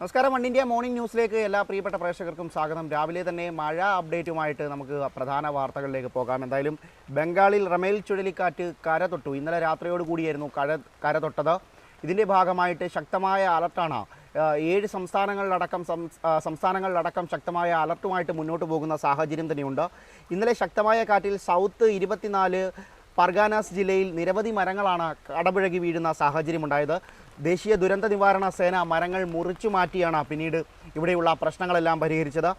നമസ്കാരം. One India morning ന്യൂസിലേക്ക് എല്ലാ പ്രിയപ്പെട്ട പ്രേക്ഷകർക്കും സ്വാഗതം. രാവിലെ തന്നെ മഴ അപ്ഡേറ്റുമായിട്ട് നമുക്ക് പ്രധാന വാർത്തകളിലേക്ക് പോകാം. എന്തായാലും ബംഗാളിൽ റമേൽ ചുഴലിക്കാറ്റ് കര തൊട്ടു ഇന്നലെ രാത്രിയോടുകൂടിയായിരുന്നു കര കര തൊട്ടത് ഇതിന്റെ ഭാഗമായിട്ട് ശക്തമായ അലർട്ടാണ്. ഏഴ് സംസ്ഥാനങ്ങളിലടക്കം സംസ്ഥാനങ്ങളിലടക്കം ശക്തമായ അലർട്ടുമായിട്ട് മുന്നോട്ട് പോകുന്ന സാഹചര്യം തന്നെയുണ്ട്. ഇന്നലെ ശക്തമായ കാറ്റിൽ സൗത്ത് ഇരുപത്തിനാല് പർഗാനാസ് ജില്ലയിൽ നിരവധി മരങ്ങളാണ് കടപുഴകി വീഴുന്ന സാഹചര്യമുണ്ടായത്. ദേശീയ ദുരന്ത നിവാരണ സേന മരങ്ങൾ മുറിച്ചു മാറ്റിയാണ് പിന്നീട് ഇവിടെയുള്ള പ്രശ്നങ്ങളെല്ലാം പരിഹരിച്ചത്.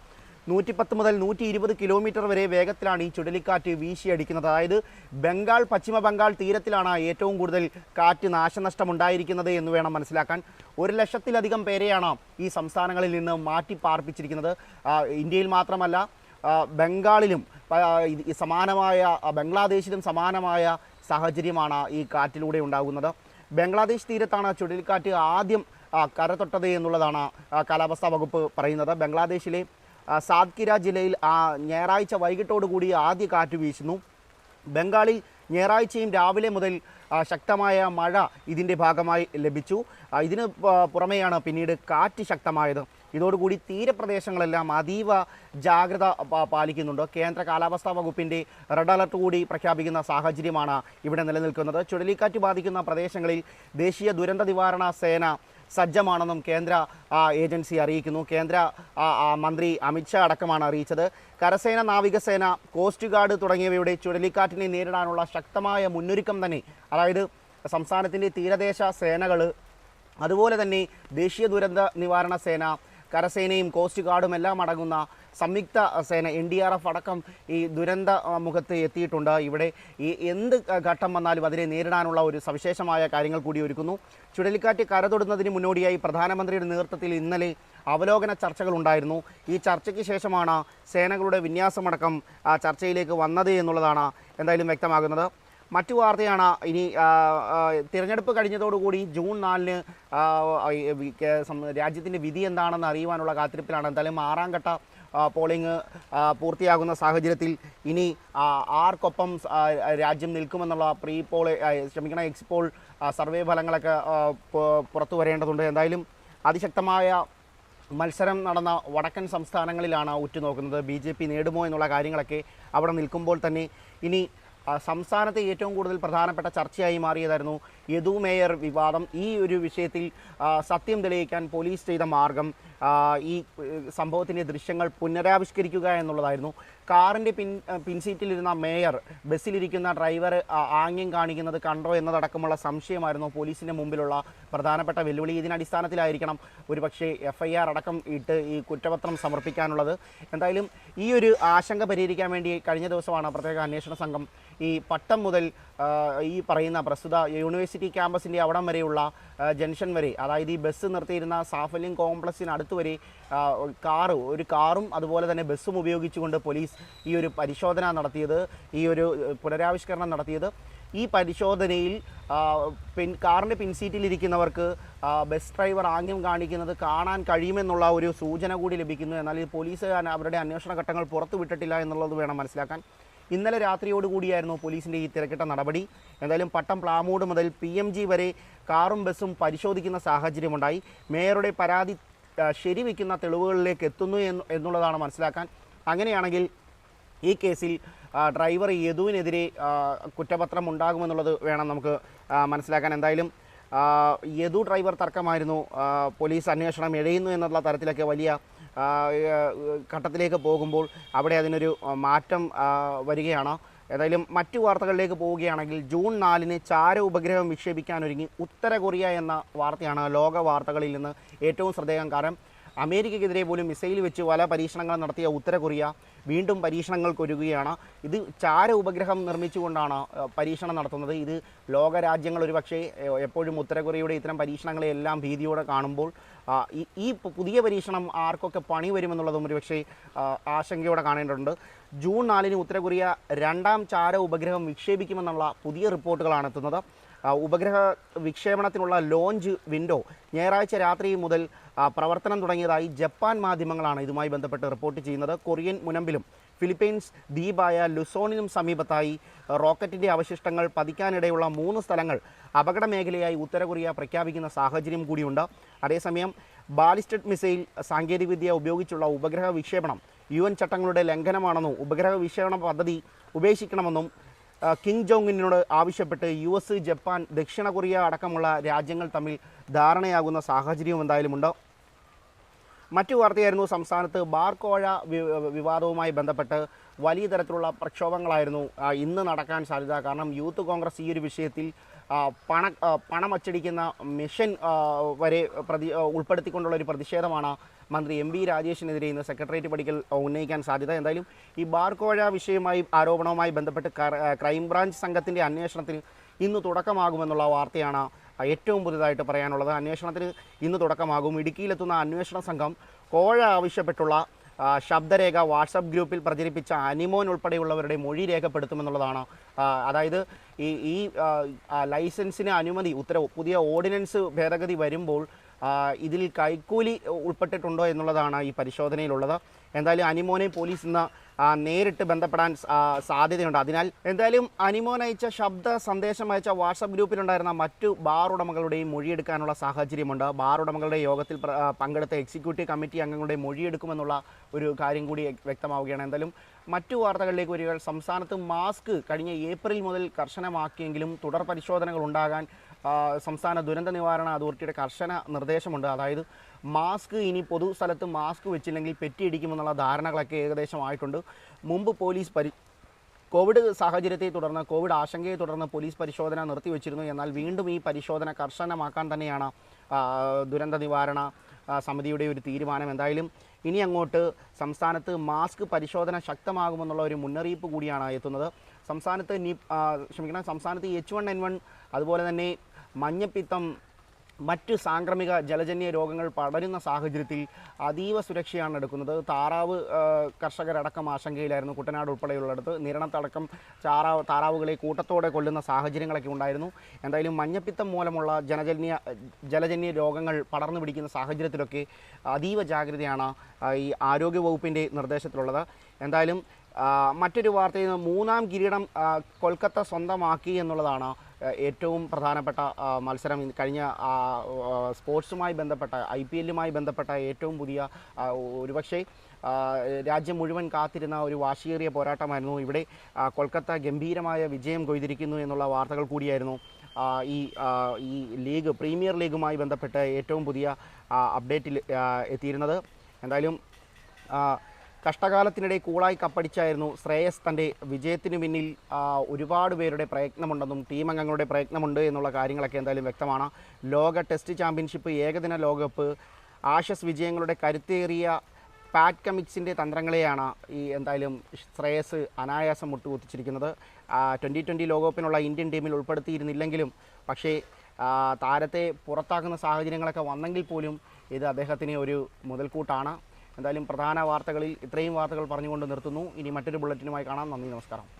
നൂറ്റിപ്പത്ത് മുതൽ നൂറ്റി ഇരുപത് കിലോമീറ്റർ വരെ വേഗത്തിലാണ് ഈ ചുഴലിക്കാറ്റ് വീശിയടിക്കുന്നത്. അതായത് ബംഗാൾ പശ്ചിമ ബംഗാൾ തീരത്തിലാണ് ഏറ്റവും കൂടുതൽ കാറ്റ് നാശനഷ്ടമുണ്ടായിരിക്കുന്നത് എന്ന് വേണം മനസ്സിലാക്കാൻ. ഒരു ലക്ഷത്തിലധികം പേരെയാണ് ഈ സംസ്ഥാനങ്ങളിൽ നിന്ന് മാറ്റി പാർപ്പിച്ചിരിക്കുന്നത്. ഇന്ത്യയിൽ മാത്രമല്ല ബംഗാളിലും സമാനമായ ബംഗ്ലാദേശിലും സമാനമായ സാഹചര്യമാണ് ഈ കാറ്റിലൂടെ ഉണ്ടാകുന്നത്. ബംഗ്ലാദേശ് തീരത്താണ് ചുഴലിക്കാറ്റ് ആദ്യം കരതൊട്ടത് എന്നുള്ളതാണ് കാലാവസ്ഥാ വകുപ്പ് പറയുന്നത്. ബംഗ്ലാദേശിലെ സാദ്കിര ജില്ലയിൽ ഞായറാഴ്ച വൈകിട്ടോടുകൂടി ആദ്യ കാറ്റ് വീശുന്നു. ബംഗാളിൽ ഞായറാഴ്ചയും രാവിലെ മുതൽ ശക്തമായ മഴ ഇതിന്റെ ഭാഗമായി ലഭിച്ചു. ഇതിന് പുറമെയാണ് പിന്നീട് കാറ്റ് ശക്തമായത്. ഇതോടുകൂടി തീരപ്രദേശങ്ങളെല്ലാം അതീവ ജാഗ്രത പാലിക്കുന്നുണ്ട്. കേന്ദ്ര കാലാവസ്ഥാ വകുപ്പിന്റെ റെഡ് അലർട്ട് കൂടി പ്രഖ്യാപിക്കുന്ന സാഹചര്യമാണ് ഇവിടെ നിലനിൽക്കുന്നത്. ചുഴലിക്കാറ്റ് ബാധിക്കുന്ന പ്രദേശങ്ങളിൽ ദേശീയ ദുരന്ത നിവാരണ സേന സജ്ജമാണെന്നും കേന്ദ്ര ഏജൻസി അറിയിക്കുന്നു. കേന്ദ്ര മന്ത്രി അമിത്ഷാ അടക്കമാണ് അറിയിച്ചത്. കരസേന നാവികസേന കോസ്റ്റ് ഗാർഡ് തുടങ്ങിയവയുടെ ചുഴലിക്കാറ്റിനെ നേരിടാനുള്ള ശക്തമായ മുന്നൊരുക്കം തന്നെ അതായത് സംസ്ഥാനത്തിന്റെ തീരദേശ സേനകൾ അതുപോലെ തന്നെ ദേശീയ ദുരന്ത നിവാരണ സേന കരസേനയും കോസ്റ്റ് ഗാർഡും എല്ലാം അടങ്ങുന്ന സംയുക്ത സേന എൻ ഡി ആർ എഫ് അടക്കം ഈ ദുരന്ത മുഖത്ത് എത്തിയിട്ടുണ്ട്. ഇവിടെ ഈ എന്ത് ഘട്ടം വന്നാലും അതിനെ നേരിടാനുള്ള ഒരു സവിശേഷമായ കാര്യങ്ങൾ കൂടി ഒരുക്കുന്നു. ചുഴലിക്കാറ്റ് കരതൊടുന്നതിന് മുന്നോടിയായി പ്രധാനമന്ത്രിയുടെ നേതൃത്വത്തിൽ ഇന്നലെ അവലോകന ചർച്ചകൾ ഉണ്ടായിരുന്നു. ഈ ചർച്ചയ്ക്ക് ശേഷമാണ് സേനകളുടെ വിന്യാസമടക്കം ചർച്ചയിലേക്ക് വന്നത് എന്നുള്ളതാണ് എന്തായാലും വ്യക്തമാകുന്നത്. മറ്റു വാർത്തയാണ് ഇനി തിരഞ്ഞെടുപ്പ് കഴിഞ്ഞതോടുകൂടി ജൂൺ നാലിന് രാജ്യത്തിന്റെ വിധി എന്താണെന്ന് അറിയുവാനുള്ള കാത്തിരിപ്പിലാണ്. എന്തായാലും ആറാം ഘട്ട പോളിംഗ് പൂർത്തിയാകുന്ന സാഹചര്യത്തിൽ ഇനി ആർക്കൊപ്പം രാജ്യം നിൽക്കുമെന്നുള്ള പ്രീ പോൾ ശ്രമിക്കണ ക്ഷമിക്കണം പോൾ സർവേ ഫലങ്ങളൊക്കെ പുറത്തു വരേണ്ടതുണ്ട്. എന്തായാലും അതിശക്തമായ മത്സരം നടന്ന വടക്കൻ സംസ്ഥാനങ്ങളിലാണ് ഉറ്റുനോക്കുന്നത്. ബി ജെ പി നേടുമോ എന്നുള്ള കാര്യങ്ങളൊക്കെ അവിടെ നിൽക്കുമ്പോൾ തന്നെ ഇനി സംസ്ഥാനത്തെ ഏറ്റവും കൂടുതൽ പ്രധാനപ്പെട്ട ചർച്ചയായി മാറിയതായിരുന്നു യദു മേയർ വിവാദം. ഈ ഒരു വിഷയത്തിൽ സത്യം തെളിയിക്കാൻ പോലീസ് ചെയ്ത മാർഗം ഈ സംഭവത്തിന്റെ ദൃശ്യങ്ങൾ പുനരാവിഷ്കരിക്കുക എന്നുള്ളതായിരുന്നു. കാറിന്റെ പിൻ പിൻസീറ്റിലിരുന്ന മേയർ ബസ്സിലിരിക്കുന്ന ഡ്രൈവർ ആംഗ്യം കാണിക്കുന്നത് കണ്ടോ എന്നതടക്കമുള്ള സംശയമായിരുന്നു പോലീസിന്റെ മുമ്പിലുള്ള പ്രധാനപ്പെട്ട വെല്ലുവിളി. ഇതിനടിസ്ഥാനത്തിലായിരിക്കണം ഒരുപക്ഷെ എഫ് ഐ ആർ അടക്കം ഇട്ട് ഈ കുറ്റപത്രം സമർപ്പിക്കാനുള്ളത്. എന്തായാലും ഈ ഒരു ആശങ്ക പരിഹരിക്കാൻ വേണ്ടി കഴിഞ്ഞ ദിവസമാണ് പ്രത്യേക അന്വേഷണ സംഘം ഈ പട്ടം മുതൽ ഈ പറയുന്ന പ്രസ്തുത യൂണിവേഴ്സിറ്റി ക്യാമ്പസിന്റെ അവിടം വരെയുള്ള ജംഗ്ഷൻ വരെ അതായത് ഈ ബസ് നിർത്തിയിരുന്ന സാഫല്യം കോംപ്ലക്സിനടുത്ത് വരെ ആ, കാറ് ഒരു കാറും അതുപോലെ തന്നെ ബസ്സും ഉപയോഗിച്ചുകൊണ്ട് പോലീസ് ഈ ഒരു പരിശോധന നടത്തിയത് ഈ ഒരു പുനരാവിഷ്കരണം നടത്തിയത്. ഈ പരിശോധനയിൽ പിൻ കാറിന്റെ പിൻസീറ്റിലിരിക്കുന്നവർക്ക് ബസ് ഡ്രൈവർ ആംഗ്യം കാണിക്കുന്നത് കാണാൻ കഴിയുമെന്നുള്ള ഒരു സൂചന കൂടി ലഭിക്കുന്നു. എന്നാൽ ഈ പോലീസ് അവരുടെ അന്വേഷണ ഘട്ടങ്ങൾ പുറത്തു വിട്ടിട്ടില്ല എന്നുള്ളത് വേണം മനസ്സിലാക്കാൻ. ഇന്നലെ രാത്രിയോടുകൂടിയായിരുന്നു പോലീസിന്റെ ഈ തിരക്കിട്ട നടപടി. എന്തായാലും പട്ടം പ്ലാമൂട് മുതൽ പി വരെ കാറും ബസ്സും പരിശോധിക്കുന്ന സാഹചര്യമുണ്ടായി. മേയറുടെ പരാതി ആ, ശരിവെക്കുന്ന തെളിവുകളിലേക്ക് എത്തുന്നു എന്ന് എന്നുള്ളതാണ് മനസ്സിലാക്കാൻ. അങ്ങനെയാണെങ്കിൽ ഈ കേസിൽ ഡ്രൈവർ യദുവിനെതിരെ കുറ്റപത്രം ഉണ്ടാകുമെന്നുള്ളത് വേണം നമുക്ക് മനസ്സിലാക്കാൻ. എന്തായാലും യദു ഡ്രൈവർ തർക്കമായിരുന്നു. പോലീസ് അന്വേഷണം എഴയുന്നു എന്നുള്ള തരത്തിലൊക്കെ വലിയ ഘട്ടത്തിലേക്ക് പോകുമ്പോൾ അവിടെ അതിനൊരു മാറ്റം വരികയാണ്. ഏതായാലും മറ്റു വാർത്തകളിലേക്ക് പോവുകയാണെങ്കിൽ ജൂൺ നാലിന് ചാര ഉപഗ്രഹം വിക്ഷേപിക്കാനൊരുങ്ങി ഉത്തര കൊറിയ എന്ന വാർത്തയാണ് ലോക വാർത്തകളിൽ നിന്ന് ഏറ്റവും ശ്രദ്ധേയം കാരണം അമേരിക്കയ്ക്കെതിരെ പോലും മിസൈൽ വെച്ച് പല പരീക്ഷണങ്ങൾ നടത്തിയ ഉത്തര കൊറിയ വീണ്ടും പരീക്ഷണങ്ങൾക്കൊരുങ്ങുകയാണ്. ഇത് ചാര ഉപഗ്രഹം നിർമ്മിച്ചുകൊണ്ടാണ് പരീക്ഷണം നടത്തുന്നത്. ഇത് ലോകരാജ്യങ്ങൾ ഒരുപക്ഷെ പക്ഷേ എപ്പോഴും ഉത്തര കൊറിയയുടെ ഇത്തരം പരീക്ഷണങ്ങളെല്ലാം ഭീതിയോടെ കാണുമ്പോൾ ഈ പുതിയ പരീക്ഷണം ആർക്കൊക്കെ പണി വരുമെന്നുള്ളതും ഒരുപക്ഷെ ആശങ്കയോടെ കാണേണ്ടതുണ്ട്. ജൂൺ നാലിന് ഉത്തര കൊറിയ രണ്ടാം ചാര ഉപഗ്രഹം വിക്ഷേപിക്കുമെന്നുള്ള പുതിയ റിപ്പോർട്ടുകളാണ് എത്തുന്നത്. ഉപഗ്രഹ വിക്ഷേപണത്തിനുള്ള ലോഞ്ച് വിൻഡോ ഞായറാഴ്ച രാത്രി മുതൽ പ്രവർത്തനം തുടങ്ങിയതായി ജപ്പാൻ മാധ്യമങ്ങളാണ് ഇതുമായി ബന്ധപ്പെട്ട് റിപ്പോർട്ട് ചെയ്യുന്നത്. കൊറിയൻ മുനമ്പിലും ഫിലിപ്പീൻസ് ദ്വീപായ ലുസോണിനും സമീപത്തായി റോക്കറ്റിന്റെ അവശിഷ്ടങ്ങൾ പതിക്കാനിടയുള്ള മൂന്ന് സ്ഥലങ്ങൾ അപകട മേഖലയായി ഉത്തര കൊറിയ പ്രഖ്യാപിക്കുന്ന സാഹചര്യം കൂടിയുണ്ട്. അതേസമയം ബാലിസ്റ്റിക് മിസൈൽ സാങ്കേതികവിദ്യ ഉപയോഗിച്ചുള്ള ഉപഗ്രഹ വിക്ഷേപണം യു എൻ ചട്ടങ്ങളുടെ ലംഘനമാണെന്നും ഉപഗ്രഹ വിക്ഷേപണ പദ്ധതി ഉപേക്ഷിക്കണമെന്നും കിം ജോങ് ഇന്നിനോട് ആവശ്യപ്പെട്ട് യു എസ് ജപ്പാൻ ദക്ഷിണ കൊറിയ അടക്കമുള്ള രാജ്യങ്ങൾ തമ്മിൽ ധാരണയാകുന്ന സാഹചര്യവും എന്തായാലുമുണ്ട് മറ്റു വാർത്തയായിരുന്നു സംസ്ഥാനത്ത് ബാർ കോഴ വിവാദവുമായി ബന്ധപ്പെട്ട് വലിയ തരത്തിലുള്ള പ്രക്ഷോഭങ്ങളായിരുന്നു ഇന്ന് നടക്കാൻ സാധ്യത. കാരണം യൂത്ത് കോൺഗ്രസ് ഈ ഒരു വിഷയത്തിൽ പണ പണം അച്ചടിക്കുന്ന മിഷൻ വരെ പ്രതി ഉൾപ്പെടുത്തിക്കൊണ്ടുള്ള ഒരു പ്രതിഷേധമാണ് മന്ത്രി എം വി രാജേഷിനെതിരെ ഇന്ന് സെക്രട്ടേറിയറ്റ് പടിക്കൽ ഉന്നയിക്കാൻ സാധ്യത. എന്തായാലും ഈ ബാർ കോഴ വിഷയവുമായി ആരോപണവുമായി ബന്ധപ്പെട്ട് കര- ക്രൈംബ്രാഞ്ച് സംഘത്തിന്റെ അന്വേഷണത്തിന് ഇന്ന് തുടക്കമാകുമെന്നുള്ള വാർത്തയാണ് ഏറ്റവും പുതുതായിട്ട് പറയാനുള്ളത് അന്വേഷണത്തിന് ഇന്ന് തുടക്കമാകും. ഇടുക്കിയിലെത്തുന്ന അന്വേഷണ സംഘം കോഴ ആവശ്യപ്പെട്ടുള്ള ശബ്ദരേഖ വാട്സപ്പ് ഗ്രൂപ്പിൽ പ്രചരിപ്പിച്ച അനിമോൻ ഉൾപ്പെടെയുള്ളവരുടെ മൊഴി രേഖപ്പെടുത്തുമെന്നുള്ളതാണ്. അതായത് ഈ ഈ ലൈസൻസിന് അനുമതി ഉത്തരവ് പുതിയ ഓർഡിനൻസ് ഭേദഗതി വരുമ്പോൾ ഇതിൽ കൈക്കൂലി ഉൾപ്പെട്ടിട്ടുണ്ടോ എന്നുള്ളതാണ് ഈ പരിശോധനയിലുള്ളത്. എന്തായാലും അനിമോനെ പോലീസ് ഇന്ന് നേരിട്ട് ബന്ധപ്പെടാൻ സാധ്യതയുണ്ട്. അതിനാൽ എന്തായാലും അനിമോൻ അയച്ച ശബ്ദ സന്ദേശം അയച്ച വാട്സപ്പ് ഗ്രൂപ്പിലുണ്ടായിരുന്ന മറ്റു ബാർ ഉടമകളുടെയും മൊഴിയെടുക്കാനുള്ള സാഹചര്യമുണ്ട്. ബാർ ഉടമകളുടെ യോഗത്തിൽ പങ്കെടുത്ത എക്സിക്യൂട്ടീവ് കമ്മിറ്റി അംഗങ്ങളുടെ മൊഴിയെടുക്കുമെന്നുള്ള ഒരു കാര്യം കൂടി വ്യക്തമാവുകയാണ്. എന്തായാലും മറ്റു വാർത്തകളിലേക്ക് വരിക സംസ്ഥാനത്ത് മാസ്ക് കഴിഞ്ഞ ഏപ്രിൽ മുതൽ കർശനമാക്കിയെങ്കിലും തുടർ പരിശോധനകൾ ഉണ്ടാകാൻ സംസ്ഥാന ദുരന്ത നിവാരണ അതോറിറ്റിയുടെ കർശന നിർദ്ദേശമുണ്ട്. അതായത് മാസ്ക് ഇനി പൊതു സ്ഥലത്ത് മാസ്ക് വെച്ചില്ലെങ്കിൽ പെറ്റിയിടിക്കുമെന്നുള്ള ധാരണകളൊക്കെ ഏകദേശം ആയിട്ടുണ്ട് മുമ്പ് പോലീസ് പരി കോവിഡ് സാഹചര്യത്തെ തുടർന്ന് കോവിഡ് ആശങ്കയെ തുടർന്ന് പോലീസ് പരിശോധന നിർത്തിവെച്ചിരുന്നു. എന്നാൽ വീണ്ടും ഈ പരിശോധന കർശനമാക്കാൻ തന്നെയാണ് ദുരന്ത നിവാരണ സമിതിയുടെ ഒരു തീരുമാനം. എന്തായാലും ഇനി അങ്ങോട്ട് സംസ്ഥാനത്ത് മാസ്ക് പരിശോധന ശക്തമാകുമെന്നുള്ള ഒരു മുന്നറിയിപ്പ് കൂടിയാണ് എത്തുന്നത്. സംസ്ഥാനത്ത് നി ക്ഷമിക്കണം സംസ്ഥാനത്ത് എച്ച് വൺ എൻ വൺ അതുപോലെ തന്നെ മഞ്ഞപ്പിത്തം മറ്റ് സാംക്രമിക ജലജന്യ രോഗങ്ങൾ പടരുന്ന സാഹചര്യത്തിൽ അതീവ സുരക്ഷയാണ് എടുക്കുന്നത്. താറാവ് കർഷകരടക്കം ആശങ്കയിലായിരുന്നു കുട്ടനാട് ഉൾപ്പെടെയുള്ളിടത്ത്. നിരണത്തടക്കം ചാറാവ് താറാവുകളെ കൂട്ടത്തോടെ കൊല്ലുന്ന സാഹചര്യങ്ങളൊക്കെ ഉണ്ടായിരുന്നു. എന്തായാലും മഞ്ഞപ്പിത്തം മൂലമുള്ള ജനജന്യ ജലജന്യ രോഗങ്ങൾ പടർന്നു പിടിക്കുന്ന സാഹചര്യത്തിലൊക്കെ അതീവ ജാഗ്രതയാണ് ഈ ആരോഗ്യവകുപ്പിന്റെ നിർദ്ദേശത്തിലുള്ളത്. എന്തായാലും മറ്റൊരു വാർത്തയിൽ മൂന്നാം കിരീടം കൊൽക്കത്ത സ്വന്തമാക്കി എന്നുള്ളതാണ് ഏറ്റവും പ്രധാനപ്പെട്ട മത്സരം. കഴിഞ്ഞ സ്പോർട്സുമായി ബന്ധപ്പെട്ട ഐ പി എല്ലുമായി ബന്ധപ്പെട്ട ഏറ്റവും പുതിയ ഒരുപക്ഷെ രാജ്യം മുഴുവൻ കാത്തിരുന്ന ഒരു വാശിയേറിയ പോരാട്ടമായിരുന്നു ഇവിടെ കൊൽക്കത്ത ഗംഭീരമായ വിജയം കൊയ്തിരിക്കുന്നു എന്നുള്ള വാർത്തകൾ കൂടിയായിരുന്നു ഈ ഈ ലീഗ് പ്രീമിയർ ലീഗുമായി ബന്ധപ്പെട്ട് ഏറ്റവും പുതിയ അപ്ഡേറ്റിൽ എത്തിയിരുന്നത്. എന്തായാലും കഷ്ടകാലത്തിനിടെ കൂളായി കപ്പടിച്ചായിരുന്നു ശ്രേയസ് തന്റെ വിജയത്തിന് പിന്നിൽ ഒരുപാട് പേരുടെ പ്രയത്നമുണ്ടെന്നും ടീം അംഗങ്ങളുടെ പ്രയത്നമുണ്ട് എന്നുള്ള കാര്യങ്ങളൊക്കെ എന്തായാലും വ്യക്തമാണ്. ലോക ടെസ്റ്റ് ചാമ്പ്യൻഷിപ്പ് ഏകദിന ലോകകപ്പ് ആഷസ് വിജയങ്ങളുടെ കരുത്തേറിയ പാറ്റ് കമിക്സിന്റെ തന്ത്രങ്ങളെയാണ് ഈ എന്തായാലും ശ്രേയസ് അനായാസം മുട്ടുകുത്തിച്ചിരിക്കുന്നത്. ട്വന്റി ട്വന്റി ലോകകപ്പിനുള്ള ഇന്ത്യൻ ടീമിൽ ഉൾപ്പെടുത്തിയിരുന്നില്ലെങ്കിലും പക്ഷേ താരത്തെ പുറത്താക്കുന്ന സാഹചര്യങ്ങളൊക്കെ വന്നെങ്കിൽ പോലും ഇത് അദ്ദേഹത്തിന് ഒരു മുതൽക്കൂട്ടാണ്. എന്തായാലും പ്രധാന വാർത്തകളിൽ ഇത്രയും വാർത്തകൾ പറഞ്ഞുകൊണ്ട് നിർത്തുന്നു. ഇനി മറ്റൊരു ബുള്ളറ്റിനുമായി കാണാം. നന്ദി നമസ്കാരം.